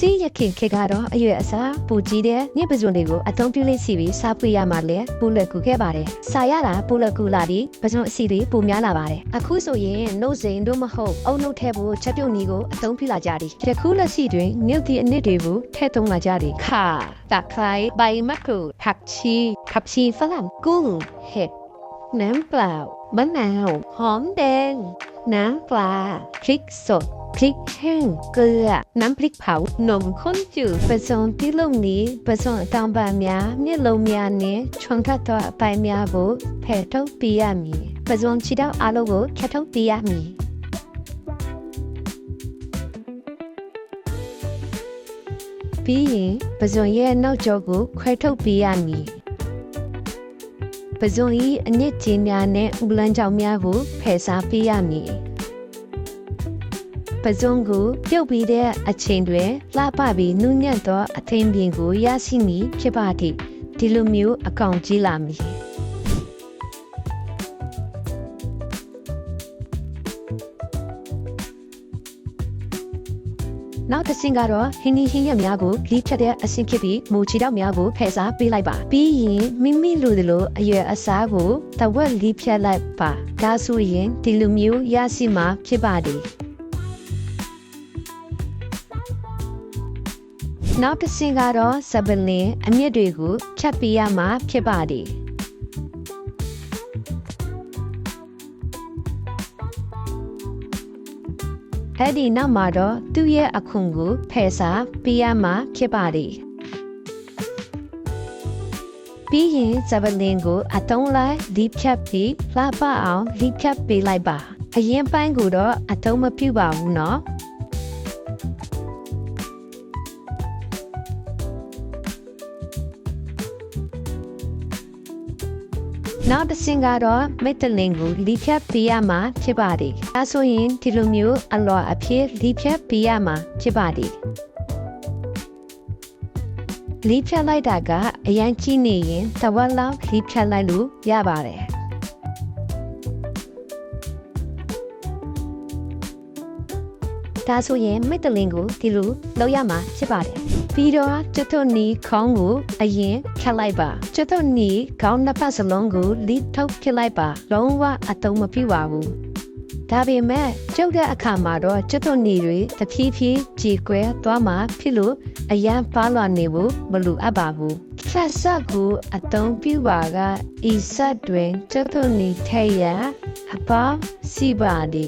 စီးရခင်ခေကတော့အရွယ်အစားပူကြီးတဲ့ညပဇွန်တွေကိုအသုံးပြုလေးစီပြီးစားပွေရမှလည်းပူလက်ကူခဲ့ပါတယ်။စားရတာပူလက်ကူလာပြီးပဇွန်အစီတွေပူများလာပါတယ်။အခုဆိုရင်နှုတ်စိန်တို့မဟုတ်အုံနှုတ်ထဲဖို့ချက်ပြုတ်နီကိုအသုံးပြုလာကြသည်။ယခုလက်စီတွင်မြုပ်သည့်အနစ်တွေကိုထည့်သုံးလာကြသည်။ခါတခရိုင်ဘိုင်မကူผักชีขับชีฝรั่งกุ้งเห็ดน้ำเปล่ามะนาวหอมแดง น้ำปลาพริกสด พริกแห้ง เกลือ น้ำพริกเผานมข้นจืดผสมที่ลงนี้ผสมตามบาများမြစ်လုံးများနဲ့ခြုံထပ်သောအပိုင်းများကိုဖယ်ထုတ်ပြရမည်။ပဇွန်ချီတော့အလုံးကိုဖြတ်ထုတ်ပြရမည်။ပြီးရင်ပဇွန်ရဲ့နောက်ကျောကိုခွဲထုတ်ပြရမည်။ပဇွန်၏အညစ်အကြေးများနဲ့ဥပလန်းကြောင်များကိုဖယ်ရှားပြရမည်။ ပဇွန်ကိုပြုတ်ပြီးတဲ့အချိန်တွင်လှပပြီးနုညံ့သောအထင်ပြင်ကိုရရှိမည်ဖြစ်ပါသည်ဒီလိုမျိုးအကောင်ကြီးလာမည်နောက်တစ်ဆင့်ကတော့ဟင်းဒီဟင်းရက်များကိုလီးဖြတ်တဲ့အဆင့်ဖြစ်ပြီးမူချီတော့များကိုဖယ်စားပေးလိုက်ပါပြီးရင်မိမိလိုသလိုအရွယ်အစားကိုတဝက်လီးဖြတ်လိုက်ပါဒါဆိုရင်ဒီလိုမျိုးရရှိမှာဖြစ်ပါသည် နောက်တစ်ဆင့်ကတော့စပလင်အမြင့်တွေကိုဖြတ်ပေးရမှာဖြစ်ပါသည်အဲ့ဒီနောက်မှာတော့သူ့ရဲ့အခွန်ကိုဖယ်စာပေးရမှာဖြစ်ပါသည်ပြီးရင်စပလင်ကိုအတုံးလိုက်ဒီဖြတ်ပြီးလှပအောင်ဒီဖြတ်ပေးလိုက်ပါအရင်ပိုင်းကိုတော့အတုံးမပြုပါဘူးเนาะ နောက်တစ်ဆင့်ကတော့မက်တလင်ကိုလီဖြတ်ပေးရမှာဖြစ်ပါတယ်။အဲဆိုရင်ဒီလိုမျိုးအလော်အဖြစ်လီဖြတ်ပေးရမှာဖြစ်ပါတယ်။လီဖြတ်လိုက်တာကအရန်ကြီးနေရင်တဝက်လောက်လီဖြတ်လိုက်လို့ရပါတယ်။ဒါဆိုရင်မက်တလင်ကိုဒီလိုလုပ်ရမှာဖြစ်ပါတယ်။ ပြီးတော့ကျွတ်ထွနီခေါင်းကိုအရင်ဖြတ်လိုက်ပါကျွတ်ထွနီခေါင်းနှစ်ဖက်စလုံးကိုလိထုတ်ဖြစ်လိုက်ပါလုံးဝအတုံးမပြပါဘူးဒါပေမဲ့ကျုပ်တဲ့အခါမှာတော့ကျွတ်ထွနီတွေတဖြည်းဖြည်းကြေကွဲသွားမှာဖြစ်လို့အရန်ပါလွန်နေဖို့မလိုအပ်ပါဘူးဆက်ဆက်ကိုအတုံးပြပါကဤဆက်တွင်ကျွတ်ထွနီထဲရအပေါင်းစီပါဒီ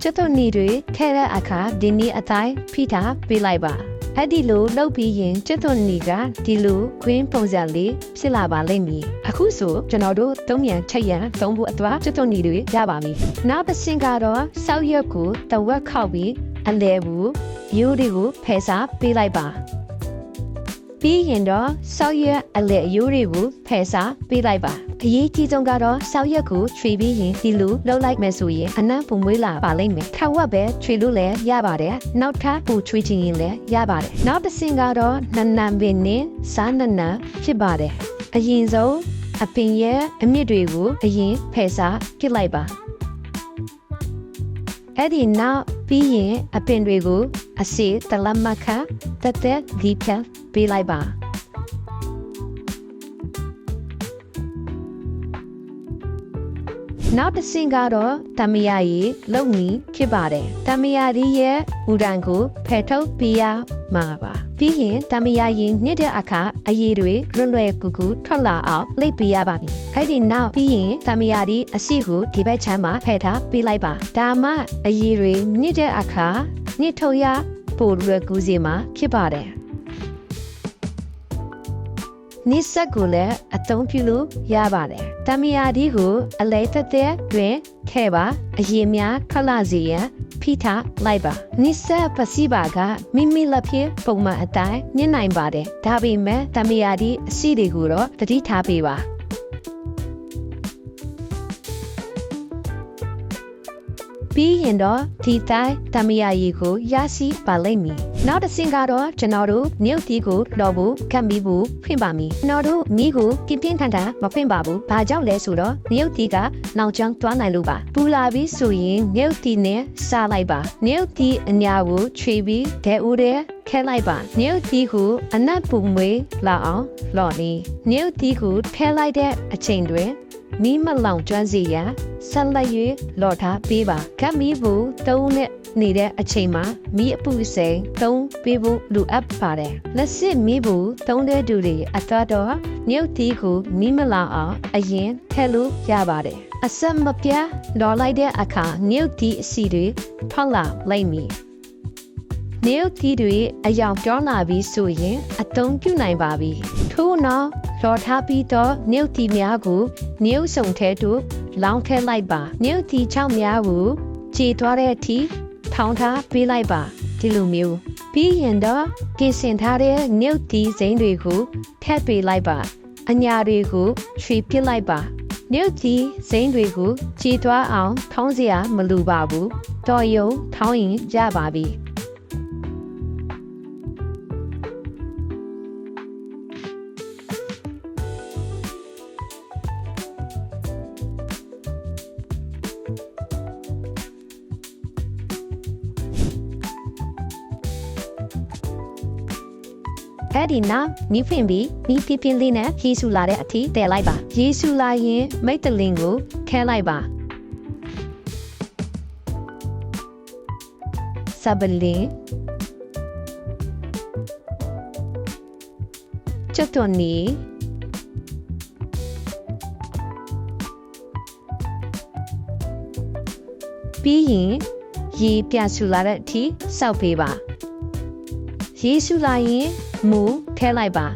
ကျွတ်ထွနီတွေထဲတဲ့အခါဒီနေ့အတိုင်းဖိထားပေးလိုက်ပါ အဲ့ဒီလိုလှုပ်ပြီးရင်ကျွတ်သွန်နီကဒီလိုခွင်းပုံစံလေးဖြစ်လာပါလိမ့်မည်အခုဆိုကျွန်တော်တို့သုံးမြန်ချက်ရန်သုံးဖို့အတွက်ကျွတ်သွန်နီတွေရပါပြီနောက်တစ်ဆင့်ကတော့စောက်ရက်ကိုတဝက်ခောက်ပြီးအလဲဘူးရိုးတွေကိုဖယ်စားပေးလိုက်ပါ ပြီးရင်တော့စောက်ရက်အလဲရိုးတွေကိုဖယ်စားပေးလိုက်ပါအရေးကြီးဆုံးကတော့စောက်ရက်ကိုခြွေပြီးရင်ဒီလိုလှုပ်လိုက်မယ်ဆိုရင်အနံ့ပုံမွေးလာပါလိမ့်မယ်ခါဝက်ပဲခြွေလို့လည်းရပါတယ်နောက်ထပ်ပူခြွေချင်ရင်လည်းရပါတယ်နောက်တစ်ဆင့်ကတော့နနံပင်နဲ့စားနနံဖြစ်ပါတယ်အရင်ဆုံးအပင်ရဲ့အမြင့်တွေကိုအရင်ဖယ်စားပစ်လိုက်ပါ အဲ့ဒီနောက်ပြီးရင်အပင်တွေကိုအစီတလမခတက်တက်ဒီဖြတ်ပေးလိုက်ပါနောက်တစ်ဆင့်ကတော့တမယာရီလုံမီဖြစ်ပါတယ်တမယာရီရဲ့ဘူဒန်ကိုဖယ်ထုတ်ပြရမှာပါ ပြီးရင်တမယာရီညစ်တဲ့အခါအရည်တွေလွတ်လွယ်ကူကူထွက်လာအောင်လိပ်ပြရပါပြီအဲ့ဒီနောက်ပြီးရင်တမယာရီအစီကိုဒီဘက်ချမ်းမှာဖယ်ထားပေးလိုက်ပါဒါမှအရည်တွေညစ်တဲ့အခါညစ်ထုတ်ရပိုလွယ်ကူစေမှာဖြစ်ပါတယ်နိစက်ကိုလည်းအသုံးပြုလို့ရပါတယ်။တမယာဒီကိုအလဲတက်တဲ့တွင်ခဲပါအရင်များခလာစီရန် ဖိထားလိုက်ပါ။နိစက်ပစီပါကမိမိလက်ဖြင့်ပုံမှန်အတိုင်းညှင်နိုင်ပါတယ်။ဒါပေမဲ့တမယာဒီအစီတွေကိုတော့တတိထားပေးပါ။ ပြီးရင်တော့ဒီတိုင်းတမယာရီကိုရရှိပါလိမ့်မည်နောက်တစ်ဆင့်ကတော့ကျွန်တော်တို့မြုပ်တီကိုလော်ဖို့ကပ်ပြီးဖို့ဖွင့်ပါမည်ကျွန်တော်တို့မိကိုပြင်းပြင်းထန်ထန်မဖွင့်ပါဘူးဘာကြောင့်လဲဆိုတော့မြုပ်တီကနောက်ကျောင်းတွားနိုင်လို့ပါပူလာပြီးဆိုရင်မြုပ်တီနဲ့စားလိုက်ပါမြုပ်တီအညာကိုခြေပြီးဒဲဦးတဲ့ခဲလိုက်ပါမြုပ်တီကိုအနက်ပူမွေးလာအောင်လော်နေမြုပ်တီကိုထဲလိုက်တဲ့အချိန်တွင် မီးမလောင်ကျွမ်းစီရန်ဆက်လက်၍လော်ထားပေးပါကပ်မီးဘူးတုံးနဲ့နေတဲ့အချိန်မှာမီးအပူစိန်တုံးပေးဖို့လိုအပ်ပါတယ်လက်စစ်မီးဘူးတုံးတဲ့သူတွေအတော်တော့မြုပ်တီကိုမီးမလောင်အောင်အရင်ထည့်လို့ရပါတယ်အဆက်မပြတ်လော်လိုက်တဲ့အခါမြုပ်တီအစီတွေထွက်လာလိုက်မည်နေုပ်တီတွေအယောင်ပြောလာပြီးဆိုရင်အသုံးပြုနိုင်ပါပြီထို့နောက် လော်ထားပြီးတော့နေုပ်တီများကိုနေုပ်စုံထဲသို့လောင်းထည့်လိုက်ပါနေုပ်တီချောင်းများကိုခြေသွားတဲ့အထိထောင်းထားပေးလိုက်ပါဒီလိုမျိုးပြီးရင်တော့ပြင်ဆင်ထားတဲ့နေုပ်တီစိမ်းတွေကိုထည့်ပေးလိုက်ပါအညာတွေကိုရွှေပစ်လိုက်ပါမြုပ်ကြီးစိမ်းတွေကိုခြေသွားအောင်ထောင်းစရာမလိုပါဘူးတော်ယုံထောင်းရင်ကြပါပြီ အဲ့ဒီနောက်နီးဖွင့်ပြီးနီးပြပြင်းလေးနဲ့ယေရှုလာတဲ့အထိတည်လိုက်ပါယေရှုလာရင်မိတ်တလင်ကိုခဲလိုက်ပါဆပ်ပလင်ကျွတ်တွန်နီပြီးရင်ရေပြဆူလာတဲ့အထိစောက်ပေးပါ ယေရှုလာရင်မူထဲလိုက်ပါ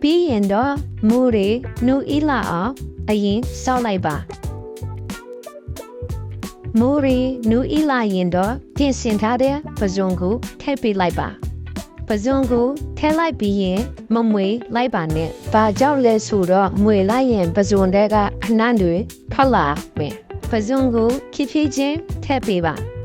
ပြီးရင်တော့မူတွေနူအီလာအောင်အရင်စောက်လိုက်ပါမူရီနူအီလာရင်တော့ပြင်ဆင်ထားတဲ့ပဇွန်ကိုထည့်ပေးလိုက်ပါပဇွန်ကိုထဲလိုက်ပြီးရင်မမွေလိုက်ပါနဲ့။ဘာကြောင့်လဲဆိုတော့မွေလိုက်ရင်ပဇွန်တွေကခဏတွေထွက်လာမယ်။ ပဇွန်ကိုဖြည်းဖြည်းချင်းထည့်ပေးပါ။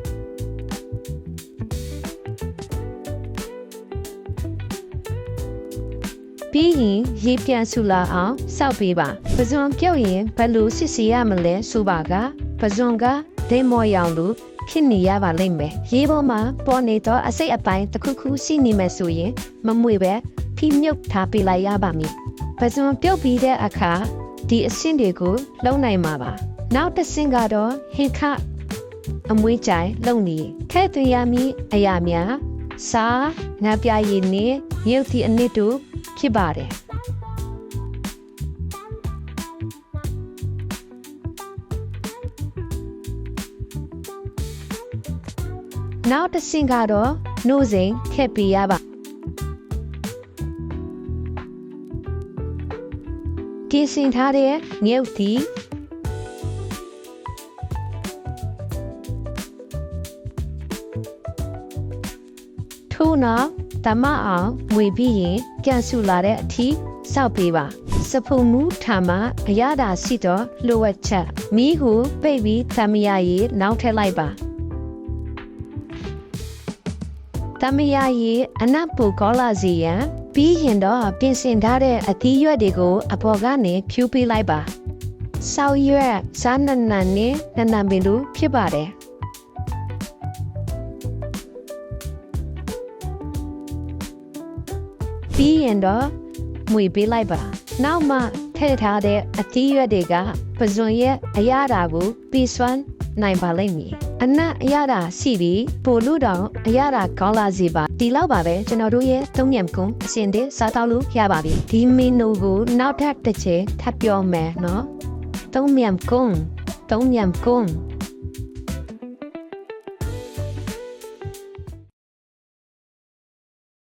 ပြီးရင်ရေပြန်ဆူလာအောင်စောက်ပေးပါပဇွန်ပြုတ်ရင်ဘယ်လိုစစ်စီရမလဲဆိုပါကပဇွန်ကဒိမော်ရောင်လို့ဖြစ်နေရပါလိမ့်မယ်ရေပေါ်မှာပေါ်နေတော့အစိတ်အပိုင်းတစ်ခုခုရှိနေမယ်ဆိုရင်မမွေပဲဖိမြုပ်ထားပေးလိုက်ရပါမည်ပဇွန်ပြုတ်ပြီးတဲ့အခါဒီအဆင့်တွေကိုလုံနိုင်မှာပါ နောက်တစ်ဆင့်ကတော့ဟင်ခအမွေးကြိုင်လုံနေခဲသွင်းရမည်အရာများစာငါပြရည်နဲ့မြုပ်သည့်အနစ်တို့ဖြစ်ပါတယ်နောက်တစ်ဆင့်ကတော့နှုတ်စိန်ခက်ပြရပါပြင်ဆင်ထားတဲ့မြုပ်သည့် ထို့နောက်တမအောင်ငွေပြီးရင်ပြန်ဆူလာတဲ့အထိစောက်ပေးပါစဖုံမူထာမအရသာရှိတော့လိုဝက်ချက်မိဟုပိတ်ပြီးသမယရေနောက်ထည့်လိုက်ပါသမယရေအနက်ပူကောလာစီရန်ပြီးရင်တော့ပြင်ဆင်ထားတဲ့အသီးရွက်တွေကိုအပေါ်ကနေဖြူပေးလိုက်ပါဆောက်ရွက်စားနနန်နဲ့နနန်ပင်တို့ဖြစ်ပါတယ် ပြီးရင်တော့မွေပေးလိုက်ပါနောက်မှထည့်ထားတဲ့အသီးရွက်တွေကပဇွန်ရဲ့အရာတာကိုပြီးစွမ်းနိုင်ပါလိမ့်မည်အနက်အရာတာရှိပြီးပို့လို့တော့အရာတာကောင်းလာစေပါဒီလောက်ပါပဲကျွန်တော်တို့ရဲ့သုံးညံကုန်းအစင်တဲ့စားတောက်လို့ရပါပြီဒီမီနူကိုနောက်ထပ်တစ်ချက်ထပ်ပြောမယ်နော်သုံးညံကုန်းသုံးညံကုန်း